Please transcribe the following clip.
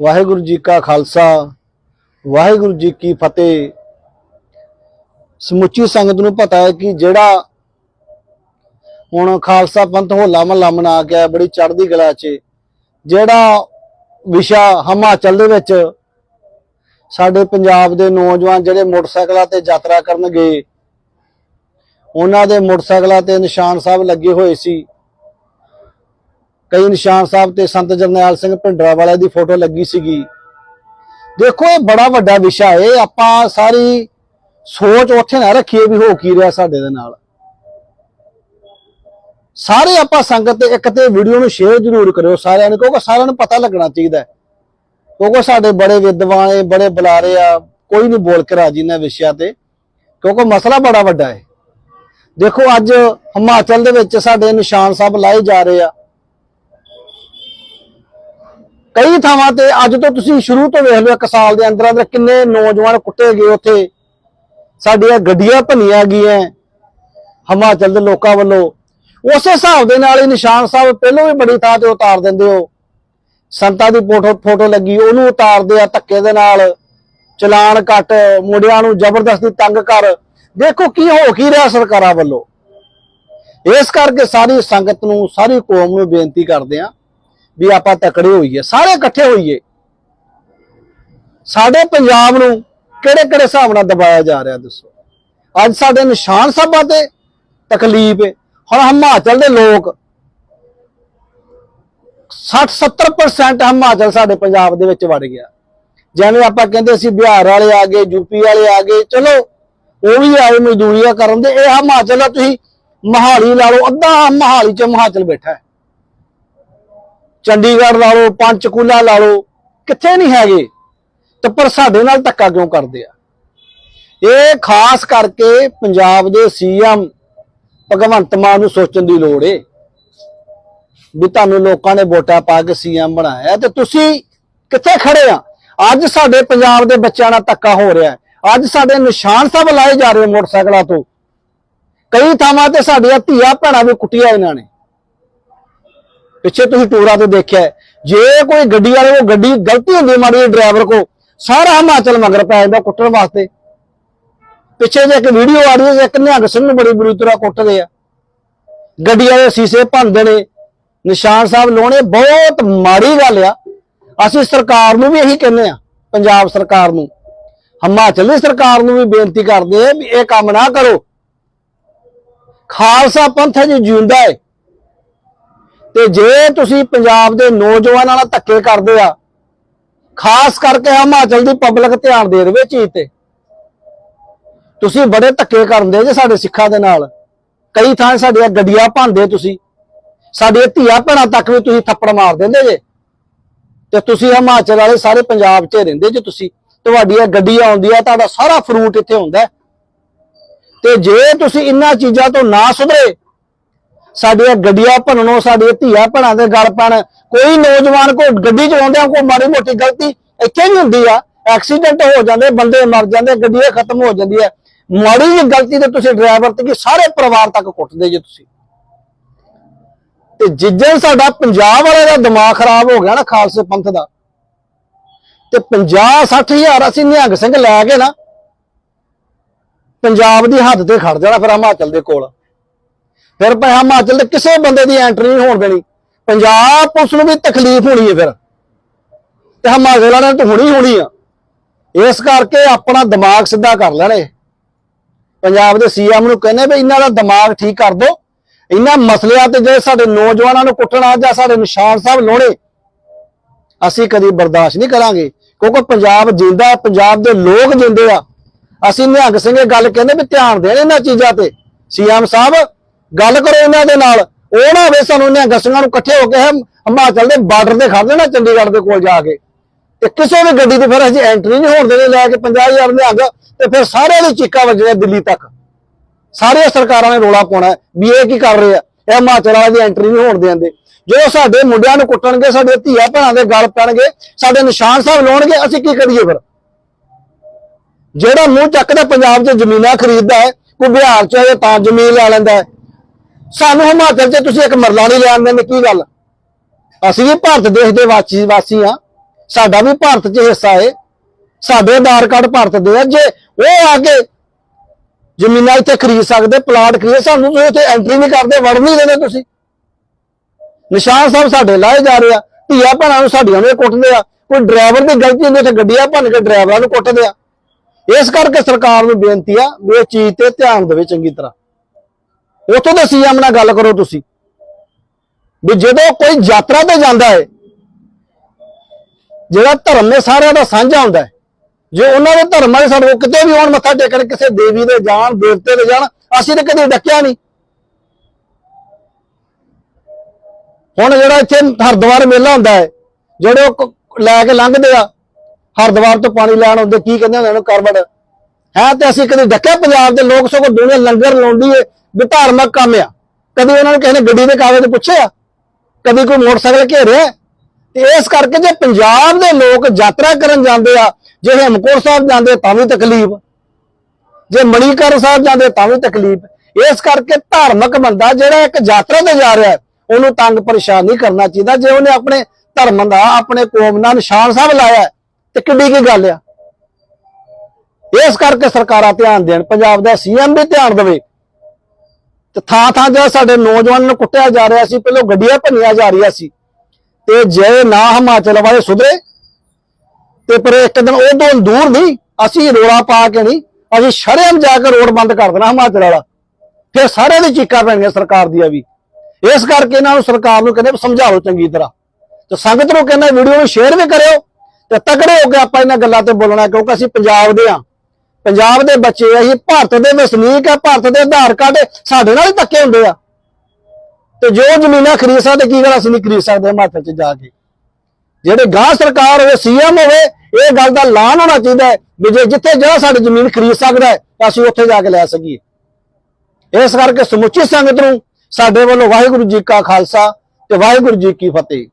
ਵਾਹਿਗੁਰੂ ਜੀ ਕਾ ਖਾਲਸਾ, ਵਾਹਿਗੁਰੂ ਜੀ ਕੀ ਫਤਿਹ। ਸਮੁੱਚੀ ਸੰਗਤ ਨੂੰ ਪਤਾ ਹੈ ਕਿ ਜਿਹੜਾ ਹੁਣ ਖਾਲਸਾ ਪੰਥ ਹੋਲਾ ਮਹੱਲਾ ਮਨਾ ਕੇ ਆਇਆ ਬੜੀ ਚੜ੍ਹਦੀ ਕਲਾ 'ਚ, ਜਿਹੜਾ ਵਿਸ਼ਾ ਹਿਮਾਚਲ ਦੇ ਵਿੱਚ ਸਾਡੇ ਪੰਜਾਬ ਦੇ ਨੌਜਵਾਨ ਜਿਹੜੇ ਮੋਟਰਸਾਈਕਲਾਂ ਤੇ ਯਾਤਰਾ ਕਰਨ ਗਏ ਉਹਨਾਂ ਦੇ ਮੋਟਰਸਾਈਕਲਾਂ ਤੇ ਨਿਸ਼ਾਨ ਸਾਹਿਬ ਲੱਗੇ ਹੋਏ ਸੀ। ਕਈ ਨਿਸ਼ਾਨ ਸਾਹਿਬ ਤੇ ਸੰਤ ਜਰਨੈਲ ਸਿੰਘ ਭਿੰਡਰਾ ਵਾਲੇ ਦੀ ਫੋਟੋ ਲੱਗੀ ਸੀਗੀ। ਦੇਖੋ, ਇਹ ਬੜਾ ਵੱਡਾ ਵਿਸ਼ਾ ਹੈ। ਆਪਾਂ ਸਾਰੀ ਸੋਚ ਉੱਥੇ ਨਾ ਰੱਖੀਏ ਵੀ ਹੋ ਕੀ ਰਿਹਾ ਸਾਡੇ ਦੇ ਨਾਲ। ਸਾਰੇ ਆਪਾਂ ਸੰਗਤ ਤੇ ਇੱਕ ਤੇ ਵੀਡੀਓ ਨੂੰ ਸ਼ੇਅਰ ਜ਼ਰੂਰ ਕਰਿਓ ਸਾਰਿਆਂ ਨੂੰ, ਕਿਉਂਕਿ ਸਾਰਿਆਂ ਨੂੰ ਪਤਾ ਲੱਗਣਾ ਚਾਹੀਦਾ ਕਿਉਂਕਿ ਸਾਡੇ ਬੜੇ ਵਿਦਵਾਨ ਬੜੇ ਬੁਲਾਰੇ ਆ, ਕੋਈ ਨਹੀਂ ਬੋਲ ਕੇ ਰਾਜੀ ਇਹਨਾਂ ਵਿਸ਼ਿਆਂ ਤੇ, ਕਿਉਂਕਿ ਮਸਲਾ ਬੜਾ ਵੱਡਾ ਹੈ। ਦੇਖੋ, ਅੱਜ ਹਿਮਾਚਲ ਦੇ ਵਿੱਚ ਸਾਡੇ ਨਿਸ਼ਾਨ ਸਾਹਿਬ ਲਾਏ ਜਾ ਰਹੇ ਆ। ਕਈ ਥਾਵਾਂ ਤੇ ਅੱਜ ਤੋਂ ਤੁਸੀਂ ਸ਼ੁਰੂ ਤੋਂ ਵੇਖ ਲਓ ਇੱਕ ਸਾਲ ਦੇ ਅੰਦਰ ਅੰਦਰ ਕਿੰਨੇ ਨੌਜਵਾਨ ਕੁੱਟੇ ਗਏ ਉੱਥੇ। ਸਾਡੀਆਂ ਗੱਡੀਆਂ ਭੰਨੀਆਂ ਗਈਆਂ। ਹਿਮਾਚਲ ਦੇ ਲੋਕਾਂ ਵੱਲੋਂ। ਉਸੇ ਹਿਸਾਬ ਦੇ ਨਾਲ ਹੀ ਨਿਸ਼ਾਨ ਸਾਹਿਬ ਪਹਿਲਾਂ ਵੀ ਬੜੀ ਥਾਂ ਤੇ ਉਤਾਰ ਦਿੰਦੇ ਹੋ। ਸੰਤਾਂ ਦੀ ਫੋਟੋ ਫੋਟੋ ਲੱਗੀ, ਉਹਨੂੰ ਉਤਾਰਦੇ ਆ ਧੱਕੇ ਦੇ ਨਾਲ। ਚਲਾਨ ਕੱਟ, ਮੁੰਡਿਆਂ ਨੂੰ ਜ਼ਬਰਦਸਤੀ ਤੰਗ ਕਰ। ਦੇਖੋ ਕੀ ਹੋ ਕੀ ਰਿਹਾ ਸਰਕਾਰਾਂ ਵੱਲੋਂ। ਇਸ ਕਰਕੇ ਸਾਰੀ ਸੰਗਤ ਨੂੰ, ਸਾਰੀ ਕੌਮ ਨੂੰ ਬੇਨਤੀ ਕਰਦੇ ਆ ਵੀ ਆਪਾਂ ਤਕੜੇ ਹੋਈਏ, ਸਾਰੇ ਇਕੱਠੇ ਹੋਈਏ। ਸਾਡੇ ਪੰਜਾਬ ਨੂੰ ਕਿਹੜੇ ਕਿਹੜੇ ਹਿਸਾਬ ਨਾਲ ਦਬਾਇਆ ਜਾ ਰਿਹਾ, ਦੱਸੋ? ਅੱਜ ਸਾਡੇ ਨਿਸ਼ਾਨ ਸਾਹਿਬਾਂ ਤੇ ਤਕਲੀਫ ਹੈ ਹੁਣ ਹਿਮਾਚਲ ਦੇ ਲੋਕ 60-70% ਹਿਮਾਚਲ ਸਾਡੇ ਪੰਜਾਬ ਦੇ ਵਿੱਚ ਵੜ ਗਿਆ। ਜਿਵੇਂ ਆਪਾਂ ਕਹਿੰਦੇ ਸੀ, ਬਿਹਾਰ ਵਾਲੇ ਆ ਗਏ ਯੂਪੀ ਵਾਲੇ ਆ ਗਏ, ਚਲੋ, ਉਹ ਵੀ ਆਏ ਮਜ਼ਦੂਰੀਆਂ ਕਰਨ ਦੇ। ਇਹ ਹਿਮਾਚਲ ਆ ਤੁਸੀਂ ਮਹਾਲੀ ਲਾ ਲਓ, ਅੱਧਾ ਮਹਾਲੀ ਚ ਹਿਮਾਚਲ ਬੈਠਾ ਹੈ। ਚੰਡੀਗੜ੍ਹ ਲਾ ਲਓ, ਪੰਚਕੂਲਾ ਲਾ ਲਓ, ਕਿੱਥੇ ਨਹੀਂ ਹੈਗੇ। ਤੇ ਪਰ ਸਾਡੇ ਨਾਲ ਧੱਕਾ ਕਿਉਂ ਕਰਦੇ ਆ? ਇਹ ਖਾਸ ਕਰਕੇ ਪੰਜਾਬ ਦੇ ਸੀਐਮ ਭਗਵੰਤ ਮਾਨ ਨੂੰ ਸੋਚਣ ਦੀ ਲੋੜ ਏ ਵੀ ਤੁਹਾਨੂੰ ਲੋਕਾਂ ਨੇ ਵੋਟਾਂ ਪਾ ਕੇ ਸੀਐਮ ਬਣਾਇਆ ਤੇ ਤੁਸੀਂ ਕਿੱਥੇ ਖੜੇ ਆ? ਅੱਜ ਸਾਡੇ ਪੰਜਾਬ ਦੇ ਬੱਚਿਆਂ ਨਾਲ ਧੱਕਾ ਹੋ ਰਿਹਾ ਅੱਜ ਸਾਡੇ ਨਿਸ਼ਾਨ ਸਭ ਲਾਏ ਜਾ ਰਹੇ ਮੋਟਰਸਾਈਕਲਾਂ ਤੋਂ। ਕਈ ਥਾਵਾਂ ਤੇ ਸਾਡੀਆਂ ਧੀਆਂ ਭੈਣਾਂ ਵੀ ਕੁੱਟੀਆਂ ਇਹਨਾਂ ਨੇ। ਪਿੱਛੇ ਤੁਸੀਂ ਟੂਰਾਂ ਤੇ ਦੇਖਿਆ ਹੈ, ਜੇ ਕੋਈ ਗੱਡੀ ਵਾਲੇ ਉਹ ਗੱਡੀ ਗਲਤੀ ਹੁੰਦੀ ਮਾੜੀ ਡਰਾਈਵਰ ਕੋ ਸਾਰਾ ਹਿਮਾਚਲ ਮਗਰ ਪੈ ਜਾਂਦਾ ਕੁੱਟਣ ਵਾਸਤੇ। ਪਿੱਛੇ ਜੇ ਇੱਕ ਵੀਡੀਓ ਆ ਰਹੀ ਹੈ ਇੱਕ ਨਿਹੰਗ ਸਿੰਘ ਨੂੰ ਬੜੀ ਬੁਰੀ ਤਰ੍ਹਾਂ ਕੁੱਟਦੇ ਆ। ਗੱਡੀਆਂ ਦੇ ਸ਼ੀਸ਼ੇ ਭੰਦੇ ਨੇ। ਨਿਸ਼ਾਨ ਸਾਹਿਬ ਲਾਉਣੇ ਬਹੁਤ ਮਾੜੀ ਗੱਲ ਆ। ਅਸੀਂ ਸਰਕਾਰ ਨੂੰ ਵੀ ਇਹੀ ਕਹਿੰਦੇ ਆ ਪੰਜਾਬ ਸਰਕਾਰ ਨੂੰ। ਹਿਮਾਚਲ ਦੀ ਸਰਕਾਰ ਨੂੰ ਵੀ ਬੇਨਤੀ ਕਰਦੇ ਆ ਵੀ ਇਹ ਕੰਮ ਨਾ ਕਰੋ। ਖਾਲਸਾ ਪੰਥ ਜੀ ਜਿਉਂਦਾ ਹੈ। ਤੇ ਜੇ ਤੁਸੀਂ ਪੰਜਾਬ ਦੇ ਨੌਜਵਾਨਾਂ ਨਾਲ ਧੱਕੇ ਕਰਦੇ ਆ, ਖਾਸ ਕਰਕੇ ਹਿਮਾਚਲ ਦੀ ਪਬਲਿਕ ਧਿਆਨ ਦੇ ਦੇਵੇ ਚੀਜ਼ ਤੇ। ਤੁਸੀਂ ਬੜੇ ਧੱਕੇ ਕਰਦੇ ਜੇ ਸਾਡੇ ਸਿੱਖਾਂ ਦੇ ਨਾਲ। ਕਈ ਥਾਂ ਸਾਡੀਆਂ ਗੱਡੀਆਂ ਭਾਂਦੇ ਤੁਸੀਂ। ਸਾਡੀਆਂ ਧੀਆਂ ਭੈਣਾਂ ਤੱਕ ਵੀ ਤੁਸੀਂ ਥੱਪੜ ਮਾਰ ਦਿੰਦੇ ਜੇ। ਤੇ ਤੁਸੀਂ ਹਿਮਾਚਲ ਵਾਲੇ ਸਾਰੇ ਪੰਜਾਬ 'ਚ ਰਹਿੰਦੇ ਜੇ ਤੁਸੀਂ। ਤੁਹਾਡੀਆਂ ਗੱਡੀਆਂ ਆਉਂਦੀਆਂ, ਤੁਹਾਡਾ ਸਾਰਾ ਫਰੂਟ ਇੱਥੇ ਹੁੰਦਾ। ਹੈ। ਤੇ ਜੇ ਤੁਸੀਂ ਇਹਨਾਂ ਚੀਜ਼ਾਂ ਤੋਂ ਨਾ ਸੁਧਰੇ ਸਾਡੀਆਂ ਗੱਡੀਆਂ ਭੰਨਣੋਂ, ਸਾਡੀਆਂ ਧੀਆਂ ਭੈਣਾਂ ਦੇ ਗਲ ਪੈਣ। ਕੋਈ ਨੌਜਵਾਨ ਕੋ ਗੱਡੀ ਚਲਾਉਂਦਿਆਂ ਕੋਈ ਮਾੜੀ ਮੋਟੀ ਗਲਤੀ ਇੱਥੇ ਵੀ ਹੁੰਦੀ ਆ। ਐਕਸੀਡੈਂਟ ਹੋ ਜਾਂਦੇ, ਬੰਦੇ ਮਰ ਜਾਂਦੇ, ਗੱਡੀਆਂ ਖਤਮ ਹੋ ਜਾਂਦੀ ਹੈ ਮਾੜੀ ਜਿਹੀ ਗਲਤੀ ਤੇ ਤੁਸੀਂ ਡਰਾਈਵਰ ਤੇ ਕੀ ਸਾਰੇ ਪਰਿਵਾਰ ਤੱਕ ਕੁੱਟਦੇ ਜੇ ਤੁਸੀਂ? ਤੇ ਜਿੱਜਣ ਸਾਡਾ ਪੰਜਾਬ ਵਾਲੇ ਦਾ ਦਿਮਾਗ ਖਰਾਬ ਹੋ ਗਿਆ ਨਾ ਖਾਲਸੇ ਪੰਥ ਦਾ, ਤੇ 50 60000 ਅਸੀਂ ਨਿਹੰਗ ਸਿੰਘ ਲੈ ਕੇ ਨਾ, ਪੰਜਾਬ ਦੀ ਹੱਦ ਤੇ ਖੜ ਜਾਣਾ ਫਿਰ ਹਿਮਾਚਲ ਦੇ ਕੋਲ। ਫਿਰ ਭਾਵੇਂ ਹਿਮਾਚਲ ਦੇ ਕਿਸੇ ਬੰਦੇ ਦੀ ਐਂਟਰੀ ਨਹੀਂ ਹੋਣ ਦੇਣੀ। ਪੰਜਾਬ ਪੁਲਿਸ ਨੂੰ ਵੀ ਤਕਲੀਫ ਹੋਣੀ ਹੈ ਫਿਰ। ਤੇ ਹਿਮਾਚਲ ਵਾਲਿਆਂ ਨੂੰ ਤਾਂ ਹੋਣੀ ਹੋਣੀ ਆ। ਇਸ ਕਰਕੇ ਆਪਣਾ ਦਿਮਾਗ ਸਿੱਧਾ ਕਰ ਲੈਣੇ। ਪੰਜਾਬ ਦੇ ਸੀਐਮ ਨੂੰ ਕਹਿੰਦੇ ਵੀ ਇਹਨਾਂ ਦਾ ਦਿਮਾਗ ਠੀਕ ਕਰ ਦਿਓ ਇਹਨਾਂ ਮਸਲਿਆਂ ਤੇ ਜੇ ਸਾਡੇ ਨੌਜਵਾਨਾਂ ਨੂੰ ਕੁੱਟਣਾ ਜਾਂ ਸਾਡੇ ਨਿਸ਼ਾਨ ਸਾਹਿਬ ਲੋੜੇ ਅਸੀਂ ਕਦੀ ਬਰਦਾਸ਼ਤ ਨਹੀਂ ਕਰਾਂਗੇ। ਕਿਉਂਕਿ ਪੰਜਾਬ ਜਿੰਦਾ, ਪੰਜਾਬ ਦੇ ਲੋਕ ਜਿੰਦੇ ਆ। ਅਸੀਂ ਨਿਹੰਗ ਸਿੰਘ ਇਹ ਗੱਲ ਕਹਿੰਦੇ ਵੀ ਧਿਆਨ ਦੇਣ ਇਹਨਾਂ ਚੀਜ਼ਾਂ ਤੇ। ਸੀਐਮ ਸਾਹਿਬ ਗੱਲ ਕਰੋ ਇਹਨਾਂ ਦੇ ਨਾਲ। ਉਹ ਨਾ ਹੋਵੇ ਸਾਨੂੰ ਇਹਨਾਂ ਸਿੰਘਾਂ ਨੂੰ ਇਕੱਠੇ ਹੋ ਕੇ ਹਿਮਾਚਲ ਦੇ ਬਾਰਡਰ ਤੇ ਖੜ ਦੇਣਾ ਚੰਡੀਗੜ੍ਹ ਦੇ ਕੋਲ ਜਾ ਕੇ। ਤੇ ਕਿਸੇ ਵੀ ਗੱਡੀ ਤੇ ਫਿਰ ਅਸੀਂ ਐਂਟਰੀ ਨਹੀਂ ਹੋਣ ਦੇਣੀ, ਲੈ ਕੇ 50000 ਨਿਹੰਗ ਤੇ ਫਿਰ ਸਾਰਿਆਂ ਦੀ ਚੀਕਾਂ ਵੱਜਣੀਆਂ ਦਿੱਲੀ ਤੱਕ। ਸਾਰੀਆਂ ਸਰਕਾਰਾਂ ਨੇ ਰੋਲਾ ਪਾਉਣਾ ਵੀ ਇਹ ਕੀ ਕਰ ਰਹੇ ਆ? ਇਹ ਹਿਮਾਚਲ ਵਾਲਿਆਂ ਦੀ ਐਂਟਰੀ ਨਹੀਂ ਹੋਣ ਦੇਂਦੇ ਜਦੋਂ ਸਾਡੇ ਮੁੰਡਿਆਂ ਨੂੰ ਕੁੱਟਣਗੇ, ਸਾਡੇ ਧੀਆ ਭੈਣਾਂ ਦੇ ਗਲ ਪੈਣਗੇ, ਸਾਡੇ ਨਿਸ਼ਾਨ ਸਾਹਿਬ ਲਾਉਣਗੇ, ਅਸੀਂ ਕੀ ਕਰੀਏ ਫਿਰ? ਜਿਹੜਾ ਮੂੰਹ ਚੱਕਦਾ ਪੰਜਾਬ 'ਚ ਜ਼ਮੀਨਾਂ ਖਰੀਦਦਾ ਹੈ, ਕੋਈ ਬਿਹਾਰ 'ਚ ਹੈ ਤਾਂ ਜ਼ਮੀਨ ਲੈ ਲੈਂਦਾ ਹੈ। ਸਾਨੂੰ ਹਿਮਾਚਲ 'ਚ ਤੁਸੀਂ ਇੱਕ ਮਰਲਾ ਨਹੀਂ ਲੈਣ ਦਿੰਦੇ ਕੀ ਗੱਲ? ਅਸੀਂ ਵੀ ਭਾਰਤ ਦੇਸ਼ ਦੇ ਵਾਸੀ ਵਾਸੀ ਆ ਸਾਡਾ ਵੀ ਭਾਰਤ 'ਚ ਹਿੱਸਾ ਹੈ ਸਾਡੇ ਆਧਾਰ ਕਾਰਡ ਭਾਰਤ ਦੇ ਆ। ਜੇ ਉਹ ਆ ਕੇ ਜ਼ਮੀਨਾਂ ਇੱਥੇ ਖਰੀਦ ਸਕਦੇ, ਪਲਾਟ ਖਰੀਦ, ਸਾਨੂੰ ਤੁਸੀਂ ਇੱਥੇ ਐਂਟਰੀ ਨਹੀਂ ਕਰਦੇ, ਵੜ ਨਹੀਂ ਦੇਣੇ ਤੁਸੀਂ। ਨਿਸ਼ਾਨ ਸਾਹਿਬ ਸਾਡੇ ਲਾਏ ਜਾ ਰਹੇ ਆ। ਧੀਆ ਭੈਣਾਂ ਨੂੰ ਸਾਡੀਆਂ ਨੂੰ ਕੁੱਟਦੇ ਆ। ਕੋਈ ਡਰਾਈਵਰ ਦੀ ਗਲਤੀ ਹੁੰਦੀ ਤੇ ਗੱਡੀਆਂ ਭੰਨ ਕੇ ਡਰਾਈਵਰਾਂ ਨੂੰ ਕੁੱਟਦੇ ਆ। ਇਸ ਕਰਕੇ ਸਰਕਾਰ ਨੂੰ ਬੇਨਤੀ ਆ ਵੀ ਇਹ ਚੀਜ਼ ਤੇ ਧਿਆਨ ਦੇਵੇ ਚੰਗੀ ਤਰ੍ਹਾਂ। ਉੱਥੋਂ ਦੇ ਸੀਐਮ ਨਾਲ ਗੱਲ ਕਰੋ ਤੁਸੀਂ। ਵੀ ਜਦੋਂ ਕੋਈ ਯਾਤਰਾ ਤੇ ਜਾਂਦਾ ਹੈ, ਜਿਹੜਾ ਧਰਮ ਨੇ ਸਾਰਿਆਂ ਦਾ ਸਾਂਝਾ ਹੁੰਦਾ ਹੈ। ਜੇ ਉਹਨਾਂ ਦੇ ਧਰਮਾਂ ਦੇ ਸਾਡੇ ਕਿਤੇ ਵੀ ਆਉਣ ਮੱਥਾ ਟੇਕਣ, ਕਿਸੇ ਦੇਵੀ ਦੇ ਜਾਣ, ਦੇਵਤੇ ਦੇ ਜਾਣ, ਅਸੀਂ ਤਾਂ ਕਦੇ ਡੱਕਿਆ ਨਹੀਂ। ਹੁਣ ਜਿਹੜਾ ਇੱਥੇ ਹਰਦੁਆਰ ਮੇਲਾ ਹੁੰਦਾ ਹੈ, ਜਿਹੜੇ ਉਹ ਲੈ ਕੇ ਲੰਘਦੇ ਆ, ਹਰਦੁਆਰ ਤੋਂ ਪਾਣੀ ਲੈਣ ਆਉਂਦੇ, ਕੀ ਕਹਿੰਦੇ ਹੁੰਦੇ ਉਹਨੂੰ ਕਰਵੜ ਹੈ, ਤੇ ਅਸੀਂ ਕਦੇ ਡੱਕਿਆ ਪੰਜਾਬ ਦੇ ਲੋਕ ਸਗੋਂ ਦੁਨੀਆ ਲੰਗਰ ਲਾਉਂਦੀ ਏ ਵੀ ਧਾਰਮਿਕ ਕੰਮ ਆ। ਕਦੇ ਉਹਨਾਂ ਨੂੰ ਕਿਸੇ ਨੇ ਗੱਡੀ ਦੇ ਕਾਗਜ਼ ਪੁੱਛਿਆ ਕਦੀ ਕੋਈ ਮੋਟਰਸਾਈਕਲ ਘੇਰਿਆ ਤੇ ਇਸ ਕਰਕੇ ਜੇ ਪੰਜਾਬ ਦੇ ਲੋਕ ਯਾਤਰਾ ਕਰਨ ਜਾਂਦੇ ਆ, ਜੇ ਹੇਮਕੋਟ ਸਾਹਿਬ ਜਾਂਦੇ ਤਾਂ ਵੀ ਤਕਲੀਫ। ਜੇ ਮਣੀਕਰ ਸਾਹਿਬ ਜਾਂਦੇ ਤਾਂ ਵੀ ਤਕਲੀਫ। ਇਸ ਕਰਕੇ ਧਾਰਮਿਕ ਬੰਦਾ ਜਿਹੜਾ ਇੱਕ ਯਾਤਰਾ ਤੇ ਜਾ ਰਿਹਾ ਉਹਨੂੰ ਤੰਗ ਪਰੇਸ਼ਾਨ ਨਹੀਂ ਕਰਨਾ ਚਾਹੀਦਾ। ਜੇ ਉਹਨੇ ਆਪਣੇ ਧਰਮ ਦਾ, ਆਪਣੇ ਕੌਮ ਦਾ ਨਿਸ਼ਾਨ ਸਾਹਿਬ ਲਾਇਆ ਤੇ ਕਿੱਡੀ ਕੀ ਗੱਲ ਆ। ਇਸ ਕਰਕੇ ਸਰਕਾਰਾਂ ਧਿਆਨ ਦੇਣ, ਪੰਜਾਬ ਦਾ ਸੀਐਮ ਵੀ ਧਿਆਨ ਦੇਵੇ। ਤੇ ਥਾਂ ਥਾਂ ਜਿਹੜਾ ਸਾਡੇ ਨੌਜਵਾਨਾਂ ਨੂੰ ਕੁੱਟਿਆ ਜਾ ਰਿਹਾ ਸੀ, ਪਹਿਲਾਂ ਗੱਡੀਆਂ ਭੰਨੀਆਂ ਜਾ ਰਹੀਆਂ ਸੀ। ਤੇ ਜੇ ਨਾ ਹਿਮਾਚਲ ਵਾਲੇ ਸੁਧਰੇ, ਤੇ ਪਰ ਇੱਕ ਦਿਨ ਉਹ ਤੋਂ ਦੂਰ ਨਹੀਂ, ਅਸੀਂ ਰੋਲਾ ਪਾ ਕੇ ਨਹੀਂ, ਅਸੀਂ ਸ਼ਰੇਆਮ ਜਾ ਕੇ ਰੋਡ ਬੰਦ ਕਰ ਦੇਣਾ ਹਿਮਾਚਲ ਵਾਲਾ। ਫਿਰ ਸਾਰਿਆਂ ਦੀ ਚੀਕਾਂ ਪੈਣੀਆਂ ਸਰਕਾਰ ਦੀਆਂ ਵੀ। ਇਸ ਕਰਕੇ ਇਹਨਾਂ ਨੂੰ ਸਰਕਾਰ ਨੂੰ ਕਹਿੰਦੇ ਸਮਝਾਓ ਚੰਗੀ ਤਰ੍ਹਾਂ। ਤੇ ਸੰਗਤ ਨੂੰ ਕਹਿੰਦਾ ਵੀਡੀਓ ਨੂੰ ਸ਼ੇਅਰ ਵੀ ਕਰਿਓ, ਤੇ ਤਕੜੇ ਹੋ ਕੇ ਆਪਾਂ ਇਹਨਾਂ ਗੱਲਾਂ ਤੇ ਬੋਲਣਾ, ਕਿਉਂਕਿ ਅਸੀਂ ਪੰਜਾਬ ਦੇ ਆ ਪੰਜਾਬ ਦੇ ਬੱਚੇ ਆ, ਅਸੀਂ ਭਾਰਤ ਦੇ ਵਸਨੀਕ ਆ ਭਾਰਤ ਦੇ ਆਧਾਰ ਕਾਰਡ ਸਾਡੇ ਨਾਲ ਹੀ ਧੱਕੇ ਹੁੰਦੇ ਆ। ਤੇ ਜੋ ਜ਼ਮੀਨਾਂ ਖਰੀਦ ਸਕਦੇ ਕੀ ਗੱਲ ਅਸੀਂ ਨਹੀਂ ਖਰੀਦ ਸਕਦੇ ਹਿਮਾਚਲ ਚ ਜਾ ਕੇ। ਜਿਹੜੇ ਗਾਂ ਸਰਕਾਰ ਹੋਵੇ ਸੀਐਮ ਹੋਵੇ ਇਹ ਗੱਲ ਦਾ ਐਲਾਨ ਹੋਣਾ ਚਾਹੀਦਾ ਹੈ ਵੀ ਜੇ ਜਿੱਥੇ ਜਿਹੜਾ ਸਾਡੀ ਜ਼ਮੀਨ ਖਰੀਦ ਸਕਦਾ ਹੈ ਤਾਂ ਅਸੀਂ ਉੱਥੇ ਜਾ ਕੇ ਲੈ ਸਕੀਏ। ਇਸ ਕਰਕੇ ਸਮੁੱਚੀ ਸੰਗਤ ਨੂੰ ਸਾਡੇ ਵੱਲੋਂ ਵਾਹਿਗੁਰੂ ਜੀ ਕਾ ਖਾਲਸਾ ਤੇ ਵਾਹਿਗੁਰੂ ਜੀ ਕੀ ਫਤਿਹ।